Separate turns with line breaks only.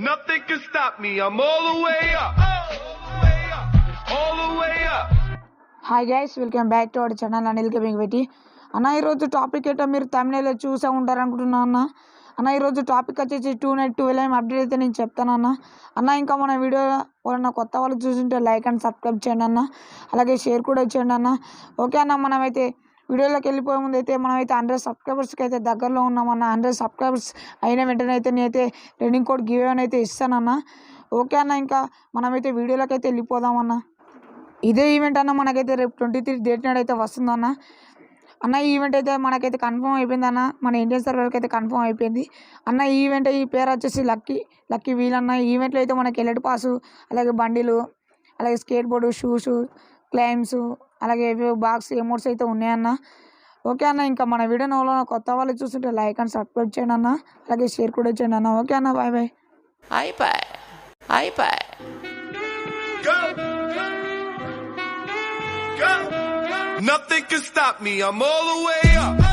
Nothing can stop me. I'm all the way up. All the way up.
Hi guys welcome back to our channel Anil gaming పెట్టి అన్న ఈరోజు topic ఏంటో మీరు తమిళలో చూసే ఉంటారు అనుకుంటున్నా అన్న అన్న ఈరోజు టాపిక్ వచ్చేసి tonight two LM update అయితే నేను చెప్తాను అన్న అన్న ఇంకా మన వీడియో ఎవరన్నా కొత్త వాళ్ళు చూసుంటే లైక్ అండ్ సబ్స్క్రైబ్ చేయండి అన్న అలాగే షేర్ కూడా చేయండి అన్న ఓకే అన్న మనమైతే వీడియోలోకి వెళ్ళిపోయే ముందు అయితే మనమైతే హండ్రెడ్ సబ్స్క్రైబర్స్కి అయితే దగ్గరలో ఉన్నామన్న. హండ్రెడ్ సబ్స్క్రైబర్స్ అయిన వెంటనే అయితే నేనైతే ట్రెండింగ్ కోడ్ గివ్ అయితే ఇస్తానన్న. ఓకే అన్న ఇంకా మనమైతే వీడియోలోకి అయితే వెళ్ళిపోదామన్న. ఇదే ఈవెంట్ అన్న మనకైతే రేపు ట్వంటీ త్రీ డేట్ నాడు అయితే వస్తుందన్న. అన్న ఈ ఈవెంట్ అయితే మనకైతే కన్ఫర్మ్ అయిపోయింది అన్న. మన ఇండియన్ సర్వర్కి అయితే కన్ఫర్మ్ అయిపోయింది. అన్న ఈ ఈవెంట్ ఈ పేరు వచ్చేసి లక్కీ లక్కీ వీల్ అన్న. ఈవెంట్లో అయితే మనకి ఎలటి పాసు అలాగే బండిలు అలాగే స్కేట్ బోర్డు షూస్ క్లైమ్స్ అలాగే బాక్స్ ఎమోట్స్ అయితే ఉన్నాయన్న. ఓకే అన్న ఇంకా మన వీడియో నోలో కొత్త వాళ్ళు చూస్తుంటే లైక్ అండ్ సబ్స్క్రైబ్ చేయండి అన్న. అలాగే షేర్ కూడా చేయండి అన్న. ఓకే అన్న బాయ్ బాయ్
అయిపోయి అయిపోయి.
Nothing can stop me. I'm all the way up.